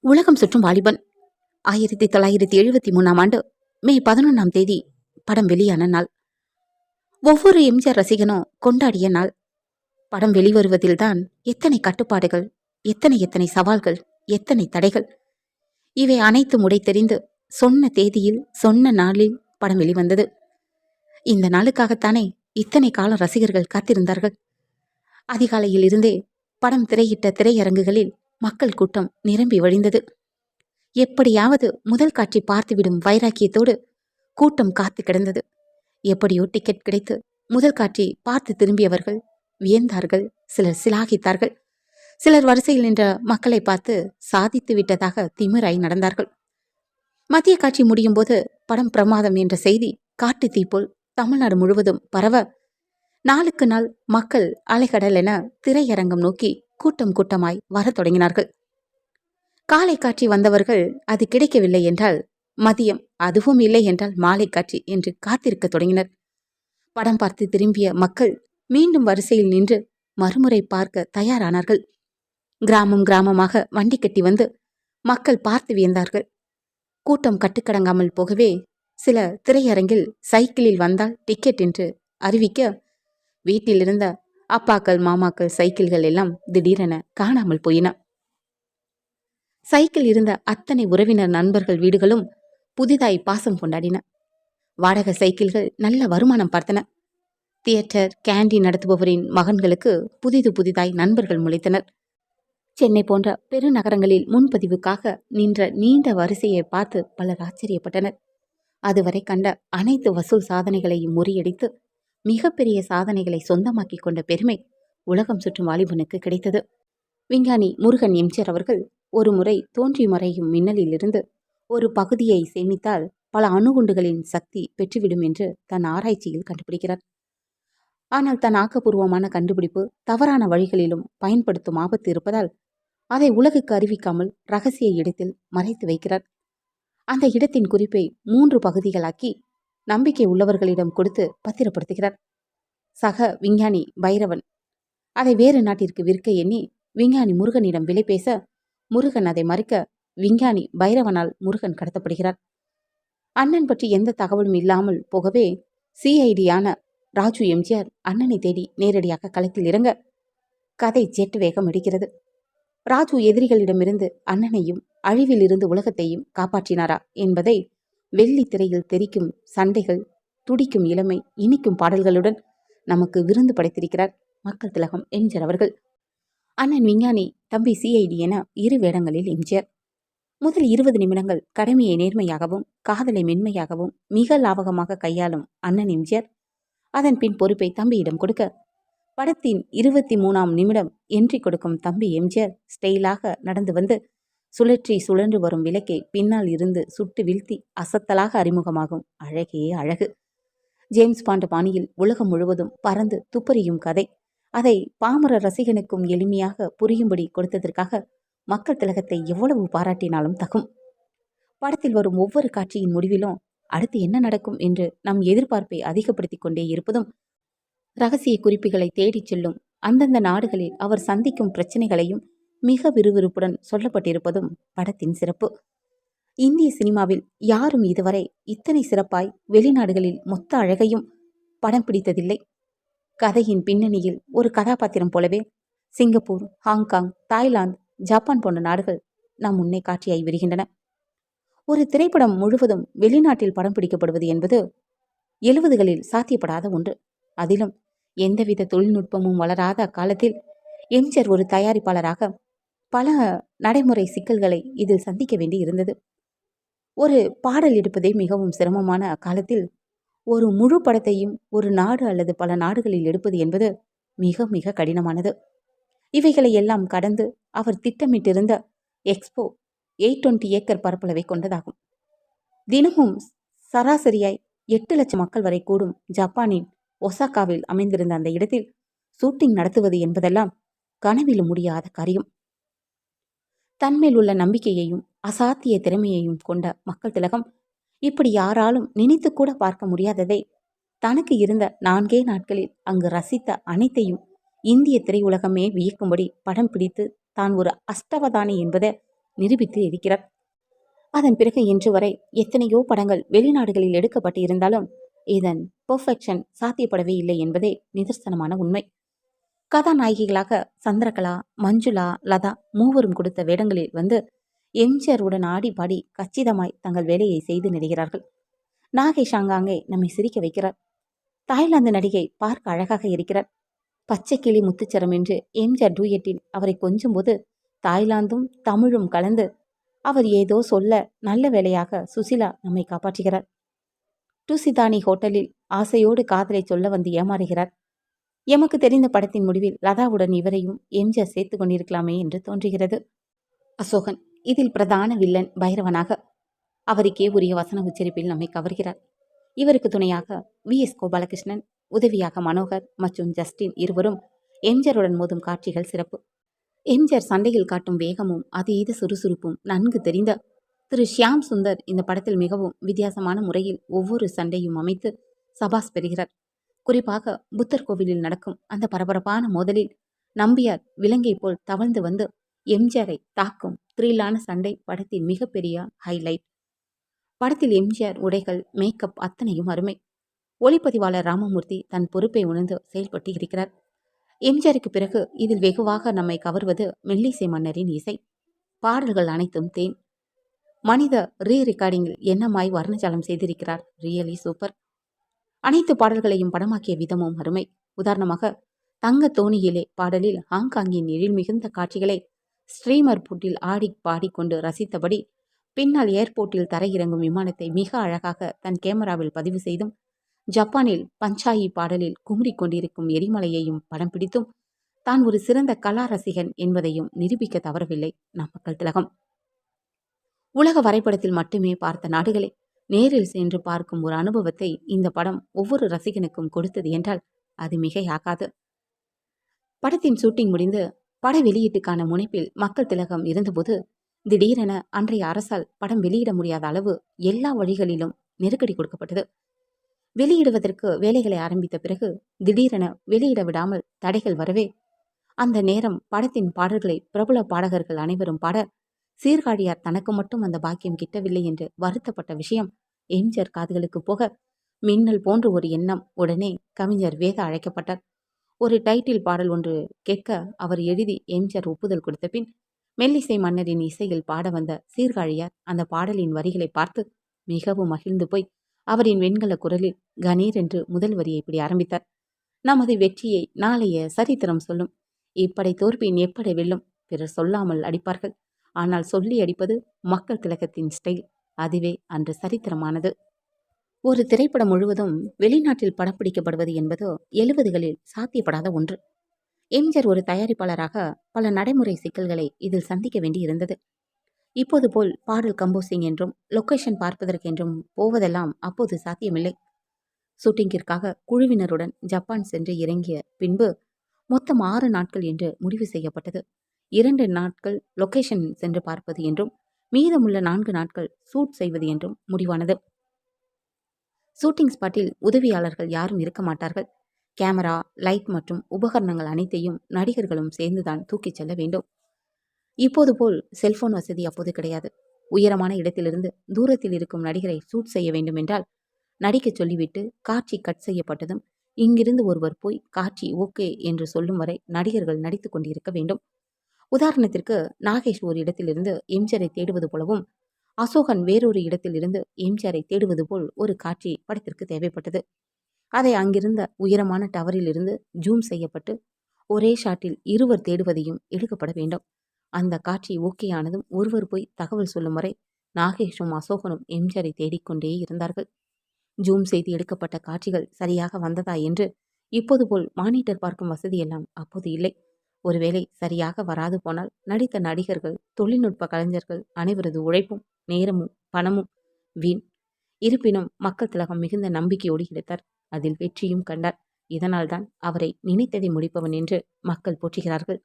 உலகம் சுற்றும் வாலிபன். ஆயிரத்தி தொள்ளாயிரத்தி எழுபத்தி மூணாம் ஆண்டு மே பதினொன்றாம் தேதி படம் வெளியான நாள். ஒவ்வொரு எம்ஜிஆர் ரசிகனும் கொண்டாடிய நாள். படம் வெளிவருவதில்தான் எத்தனை கட்டுப்பாடுகள் எத்தனை எத்தனை சவால்கள் எத்தனை தடைகள். இவை அனைத்தும் உடை தெரிந்து சொன்ன தேதியில் சொன்ன நாளில் படம் வெளிவந்தது. இந்த நாளுக்காகத்தானே இத்தனை காலம் ரசிகர்கள் காத்திருந்தார்கள். அதிகாலையில் இருந்தே படம் திரையிட்ட திரையரங்குகளில் மக்கள் கூட்டம் நிரம்பி வழிந்தது. எப்படியாவது முதல் காட்சி பார்த்துவிடும் வைராக்கியத்தோடு கூட்டம் காத்து கிடந்தது. எப்படியோ டிக்கெட் கிடைத்து முதல் காட்சி பார்த்து திரும்பியவர்கள் வியந்தார்கள் சிலர் சிலாகித்தார்கள். சிலர் வரிசையில் நின்ற மக்களை பார்த்து சாதித்து விட்டதாக திமிராய் நடந்தார்கள். மத்திய காட்சி முடியும் போது படம் பிரமாதம் என்ற செய்தி காட்டு தீ போல் தமிழ்நாடு முழுவதும் பரவ நாளுக்கு நாள் மக்கள் அலைகடல் என திரையரங்கம் நோக்கி கூட்டம் கூட்டமாய் வரத் தொடங்கினார்கள். காலை காட்சி வந்தவர்கள் அது கிடைக்கவில்லை என்றால் மதியம் அதுவும் இல்லை என்றால் மாலை காட்சி என்று காத்திருக்க தொடங்கினர். படம் பார்த்து திரும்பிய மக்கள் மீண்டும் வரிசையில் நின்று மறுமுறை பார்க்க தயாரானார்கள். கிராமம் கிராமமாக வண்டி கட்டி வந்து மக்கள் பார்த்து வியந்தார்கள். கூட்டம் கட்டுக்கடங்காமல் போகவே சில திரையரங்கில் சைக்கிளில் வந்தால் டிக்கெட் என்று அறிவிக்க வீட்டில் இருந்த அப்பாக்கள் மாமாக்கள் சைக்கிள்கள் எல்லாம் திடீரென காணாமல் போயின. சைக்கிள் இருந்த அத்தனை உறவினர் நண்பர்கள் வீடுகளும் புதிதாய் பாசம் கொண்டாடின. வாடகை சைக்கிள்கள் நல்ல வருமானம் பார்த்தன. தியேட்டர் கேண்டீன் நடத்துபவரின் மகன்களுக்கு புதிது புதிதாய் நண்பர்கள் முளைத்தனர். சென்னை போன்ற பெருநகரங்களில் முன்பதிவுக்காக நின்ற நீண்ட வரிசையை பார்த்து பலர் ஆச்சரியப்பட்டனர். அதுவரை கண்ட அனைத்து வசூல் சாதனைகளையும் முறியடித்து மிகப்பெரிய சாதனைகளை சொந்தமாக்கிக் கொண்ட பெருமை உலகம் சுற்றும் வாலிபனுக்கு கிடைத்தது. விஞ்ஞானி முருகன் எம்ஜிஆர் அவர்கள் ஒரு முறை தோன்றி மறையும் மின்னலிலிருந்து ஒரு பகுதியை சேமித்தால் பல அணுகுண்டுகளின் சக்தி பெற்றுவிடும் என்று தன் ஆராய்ச்சியில் கண்டுபிடிக்கிறார். ஆனால் தன் ஆக்கப்பூர்வமான கண்டுபிடிப்பு தவறான வழிகளிலும் பயன்படுத்தும் ஆபத்து இருப்பதால் அதை உலகுக்கு அறிவிக்காமல் ரகசிய இடத்தில் மறைத்து வைக்கிறார். அந்த இடத்தின் குறிப்பை மூன்று பகுதிகளாக்கி நம்பிக்கை உள்ளவர்களிடம் கொடுத்து பத்திரப்படுத்துகிறார். சக விஞ்ஞானி பைரவன். அதை வேறு நாட்டிற்கு விற்க எண்ணி விஞ்ஞானி முருகனிடம் விலை பேச முருகன் அதை மறுக்க விஞ்ஞானி பைரவனால் முருகன் கடத்தப்படுகிறார். அண்ணன் பற்றி எந்த தகவலும் இல்லாமல் போகவே சிஐடியான ராஜு எம்ஜிஆர் அண்ணனை தேடி நேரடியாக களத்தில் இறங்க கதை ஜெட் வேகம் அடிக்கிறது. ராஜு எதிரிகளிடமிருந்து அண்ணனையும் அழிவில் இருந்து உலகத்தையும் காப்பாற்றினாரா என்பதை வெள்ளி திரையில் தெரிக்கும் சண்டைகள் துடிக்கும் இளமை இனிக்கும் பாடல்களுடன் நமக்கு விருந்து படைத்திருக்கிறார் மக்கள் திலகம் எம்ஜிஆர் அவர்கள். அண்ணன் விஞ்ஞானி தம்பி சிஐடி என இரு வேடங்களில் எம்ஜிஆர் முதல் இருபது நிமிடங்கள் கடமையை நேர்மையாகவும் காதலை மென்மையாகவும் மிக லாபகமாக கையாளும் அண்ணன் எம்ஜிஆர் அதன் பின் பொறுப்பை தம்பியிடம் கொடுக்க படத்தின் இருபத்தி மூணாம் நிமிடம் என்றி கொடுக்கும் தம்பி எம்ஜிஆர் ஸ்டைலாக நடந்து வந்து சுழற்றி சுழன்று வரும் விளக்கை பின்னால் இருந்து சுட்டு வீழ்த்தி அசத்தலாக அறிமுகமாகும். அழகே அழகு. ஜேம்ஸ் பாண்ட் பாணியில் உலகம் முழுவதும் பறந்து துப்பறியும் கதை. அதை பாமர ரசிகனுக்கும் எளிமையாக புரியும்படி கொடுத்ததற்காக மக்கள் திலகத்தை எவ்வளவு பாராட்டினாலும் தகும். படத்தில் வரும் ஒவ்வொரு காட்சியின் முடிவிலும் அடுத்து என்ன நடக்கும் என்று நம் எதிர்பார்ப்பை அதிகப்படுத்திக் கொண்டே இருப்பதும் ரகசிய குறிப்புகளை தேடிச் செல்லும் அந்தந்த நாடுகளில் அவர் சந்திக்கும் பிரச்சனைகளையும் மிக விறுவிறுப்புடன் சொல்லப்பட்டிருப்பதும் படத்தின் சிறப்பு. இந்திய சினிமாவில் யாரும் இதுவரை இத்தனை சிறப்பாய் வெளிநாடுகளில் மொத்த அழகையும் படம் பிடித்ததில்லை. கதையின் பின்னணியில் ஒரு கதாபாத்திரம் போலவே சிங்கப்பூர் ஹாங்காங் தாய்லாந்து ஜப்பான் போன்ற நாடுகள் நம் முன்னே காட்சியாகி வருகின்றன. ஒரு திரைப்படம் முழுவதும் வெளிநாட்டில் படம் பிடிக்கப்படுவது என்பது எழுபதுகளில் சாத்தியப்படாத ஒன்று. அதிலும் எந்தவித தொழில்நுட்பமும் வளராத அக்காலத்தில் எம்ஜிஆர் ஒரு தயாரிப்பாளராக பல நடைமுறை சிக்கல்களை இதில் சந்திக்க வேண்டி இருந்தது. ஒரு பாடல் எடுப்பதே மிகவும் சிரமமான அக்காலத்தில் ஒரு முழு படத்தையும் ஒரு நாடு அல்லது பல நாடுகளில் எடுப்பது என்பது மிக மிக கடினமானது. இவைகளை எல்லாம் கடந்து அவர் திட்டமிட்டிருந்த எக்ஸ்போ எயிட் டுவெண்ட்டி ஏக்கர் பரப்பளவை கொண்டதாகும். தினமும் சராசரியாய் எட்டு லட்சம் மக்கள் வரை கூடும் ஜப்பானின் ஒசாக்காவில் அமைந்திருந்த அந்த இடத்தில் ஷூட்டிங் நடத்துவது என்பதெல்லாம் கனவிலும் முடியாத காரியம். தன்மேல் உள்ள நம்பிக்கையையும் அசாத்திய திறமையையும் கொண்ட மக்கள் திலகம் இப்படி யாராலும் நினைத்து கூட பார்க்க முடியாததை தனக்கு இருந்த நான்கே நாட்களில் அங்கு ரசித்த அனைத்தையும் இந்திய திரையுலகமே வியக்கும்படி படம் பிடித்து தான் ஒரு அஷ்டவதானி என்பதை நிரூபித்து இருக்கிறார். அதன் பிறகு இன்று வரை எத்தனையோ படங்கள் வெளிநாடுகளில் எடுக்கப்பட்டு இருந்தாலும் இதன் பெர்ஃபெக்ஷன் சாத்தியப்படவே இல்லை என்பதே நிதர்சனமான உண்மை. கதாநாயகிகளாக சந்திரகலா மஞ்சுளா லதா மூவரும் கொடுத்த வேடங்களில் வந்து எம்ஜிஆருடன் ஆடி பாடி கச்சிதமாய் தங்கள் வேலையை செய்து நடிகிறார்கள். நாகேஷ் ஆங்காங்கே நம்மை சிரிக்க வைக்கிறார். தாய்லாந்து நடிகை பார்க்க அழகாக இருக்கிறார். பச்சை கிளி முத்துச்சரம் என்று எம்ஜிஆர் டூயட்டில் அவரை கொஞ்சும்போது தாய்லாந்தும் தமிழும் கலந்து அவர் ஏதோ சொல்ல நல்ல வேலையாக சுசிலா நம்மை காப்பாற்றுகிறார். டுசிதானி ஹோட்டலில் ஆசையோடு காதலை சொல்ல வந்து ஏமாறுகிறார். எமக்கு தெரிந்த படத்தின் முடிவில் லதாவுடன் இவரையும் எம்ஜிஆர் சேர்த்து கொண்டிருக்கலாமே என்று தோன்றுகிறது. அசோகன் இதில் பிரதான வில்லன் பைரவனாக. அவருக்கே உரிய வசன உச்சரிப்பில் நம்மை கவர்கிறார். இவருக்கு துணையாக வி. எஸ். கோபாலகிருஷ்ணன் உதவியாக மனோகர் மற்றும் ஜஸ்டின் இருவரும் எம்ஜிஆருடன் மோதும் காட்சிகள் சிறப்பு. எம்ஜிஆர் சண்டையில் காட்டும் வேகமும் அதீத சுறுசுறுப்பும் நன்கு தெரிந்த திரு. ஷியாம் சுந்தர் இந்த படத்தில் மிகவும் வித்தியாசமான முறையில் ஒவ்வொரு சண்டையும் அமைத்து சபாஸ் பெறுகிறார். குறிப்பாக புத்தர் கோவிலில் நடக்கும் அந்த பரபரப்பான மோதலில் நம்பியார் விலங்கை போல் தவழ்ந்து வந்து எம்ஜிஆரை தாக்கும் த்ரில்லான சண்டை படத்தின் மிகப்பெரிய ஹைலைட் படத்தில் எம்ஜிஆர் உடைகள் மேக்கப் அத்தனையும் அருமை. ஒளிப்பதிவாளர் ராமமூர்த்தி தன் பொறுப்பை உணர்ந்து செயல்பட்டு இருக்கிறார். எம்ஜிஆருக்கு பிறகு இதில் வெகுவாக நம்மை கவர்வது மெல்லிசை மன்னரின் இசை. பாடல்கள் அனைத்தும் தேன். மனித ரீ ரெக்கார்டிங்கில் என்னமாய் வர்ணஜாலம் செய்திருக்கிறார்? ரியலி சூப்பர் அனைத்து பாடல்களையும் படமாக்கிய விதமும் அருமை. உதாரணமாக தங்க தோணியிலே பாடலில் ஹாங்காங்கின் எழில் மிகுந்த காட்சிகளை ஸ்ரீமர் புட்டில் ஆடி பாடிக்கொண்டு ரசித்தபடி பின்னால் ஏர்போர்ட்டில் தரையிறங்கும் விமானத்தை மிக அழகாக தன் கேமராவில் பதிவு செய்தும் ஜப்பானில் பஞ்சாயி பாடலில் குமரி கொண்டிருக்கும் எரிமலையையும் படம் பிடித்தும் தான் ஒரு சிறந்த கலா ரசிகன் என்பதையும் நிரூபிக்க தவறவில்லை நாமக்கல் திலகம். உலக வரைபடத்தில் மட்டுமே பார்த்த நாடுகளை நேரில் சென்று பார்க்கும் ஒரு அனுபவத்தை இந்த படம் ஒவ்வொரு ரசிகனுக்கும் கொடுத்தது என்றால் அது மிகையாகாது. படத்தின் ஷூட்டிங் முடிந்து பட வெளியீட்டுக்கான முனைப்பில் மக்கள் திலகம் இருந்தபோது திடீரென அன்றைய அரசால் படம் வெளியிட முடியாத அளவு எல்லா வழிகளிலும் நெருக்கடி கொடுக்கப்பட்டது. வெளியிடுவதற்கு வேலைகளை ஆரம்பித்த பிறகு திடீரென வெளியிட விடாமல் தடைகள் வரவே அந்த நேரம் படத்தின் பாடல்களை பிரபல பாடகர்கள் அனைவரும் பாட சீர்காழியார் தனக்கு மட்டும் அந்த பாக்கியம் கிட்டவில்லை என்று வருத்தப்பட்ட விஷயம் எம்ஜிஆர் காதுகளுக்கு போக மின்னல் போன்ற ஒரு எண்ணம் உடனே கவிஞர் வேத அழைக்கப்பட்டார். ஒரு டைட்டில் பாடல் ஒன்று கேட்க அவர் எழுதி எம்ஜிஆர் ஒப்புதல் கொடுத்த பின் மெல்லிசை மன்னரின் இசையில் பாட வந்த சீர்காழியார் அந்த பாடலின் வரிகளை பார்த்து மிகவும் மகிழ்ந்து போய் அவரின் வெண்கல குரலில் கணீர் என்று முதல் வரியை இப்படி ஆரம்பித்தார். நமது வெற்றியை நாளைய சரித்திரம் சொல்லும். இப்படை தோற்பின் எப்படை வெல்லும்? பிறர் சொல்லாமல் அடிப்பார்கள். ஆனால் சொல்லி அடிப்பது மக்கள் திலகத்தின் ஸ்டைல் அதுவே அன்று சரித்திரமானது. ஒரு திரைப்படம் முழுவதும் வெளிநாட்டில் படப்பிடிக்கப்படுவது என்பதோ எழுபதுகளில் சாத்தியப்படாத ஒன்று. எம்ஜர் ஒரு தயாரிப்பாளராக பல நடைமுறை சிக்கல்களை இதில் சந்திக்க வேண்டி இருந்தது இப்போது போல் பாடல் கம்போசிங் என்றும் லொக்கேஷன் பார்ப்பதற்கென்றும் போவதெல்லாம் அப்போது சாத்தியமில்லை. ஷூட்டிங்கிற்காக குழுவினருடன் ஜப்பான் சென்று இறங்கிய பின்பு மொத்தம் ஆறு நாட்கள் என்று முடிவு செய்யப்பட்டது. இரண்டு நாட்கள் லொக்கேஷன் சென்று பார்ப்பது என்றும் மீதமுள்ள நான்கு நாட்கள் சூட் செய்வது என்றும் முடிவானது. ஷூட்டிங் ஸ்பாட்டில் உதவியாளர்கள் யாரும் இருக்க மாட்டார்கள். கேமரா லைட் மற்றும் உபகரணங்கள் அனைத்தையும் நடிகர்களும் சேர்ந்துதான் தூக்கிச் செல்ல வேண்டும். இப்போது போல் செல்போன் வசதி அப்போது கிடையாது. உயரமான இடத்திலிருந்து தூரத்தில் இருக்கும் நடிகரை ஷூட் செய்ய வேண்டும் என்றால் நடிக்கச் சொல்லிவிட்டு காட்சி கட் செய்யப்பட்டதும் இங்கிருந்து ஒருவர் போய் காட்சி ஓகே என்று சொல்லும் வரை நடிகர்கள் நடித்து கொண்டிருக்க வேண்டும். உதாரணத்திற்கு நாகேஷ் ஒரு இடத்திலிருந்து எம்ஜிஆரை தேடுவது போலவும் அசோகன் வேறொரு இடத்திலிருந்து எம்ஜிஆரை தேடுவது போல் ஒரு காட்சி படத்திற்கு தேவைப்பட்டது. அதை அங்கிருந்த உயரமான டவரிலிருந்து ஜூம் செய்யப்பட்டு ஒரே ஷாட்டில் இருவர் தேடுவதையும் எடுக்கப்பட வேண்டும். அந்த காட்சி ஓகேயானதும் ஒருவர் போய் தகவல் சொல்லும் வரை நாகேஷும் அசோகனும் எம்ஜிஆரை தேடிக்கொண்டே இருந்தார்கள். ஜூம் செய்து எடுக்கப்பட்ட காட்சிகள் சரியாக வந்ததா என்று இப்போது போல் மானிட்டர் பார்க்கும் வசதியெல்லாம் அப்போது இல்லை. ஒருவேளை சரியாக வராது போனால் நடித்த நடிகர்கள் தொழில்நுட்ப கலைஞர்கள் அனைவரது உழைப்பும் நேரமும் பணமும் வீண். இருப்பினும் மக்கள் திலகம் மிகுந்த நம்பிக்கையோடு கிடைத்தார். அதில் வெற்றியும் கண்டார். இதனால்தான் அவரை நினைத்ததை முடிப்பவன் என்று மக்கள் போற்றுகிறார்கள்.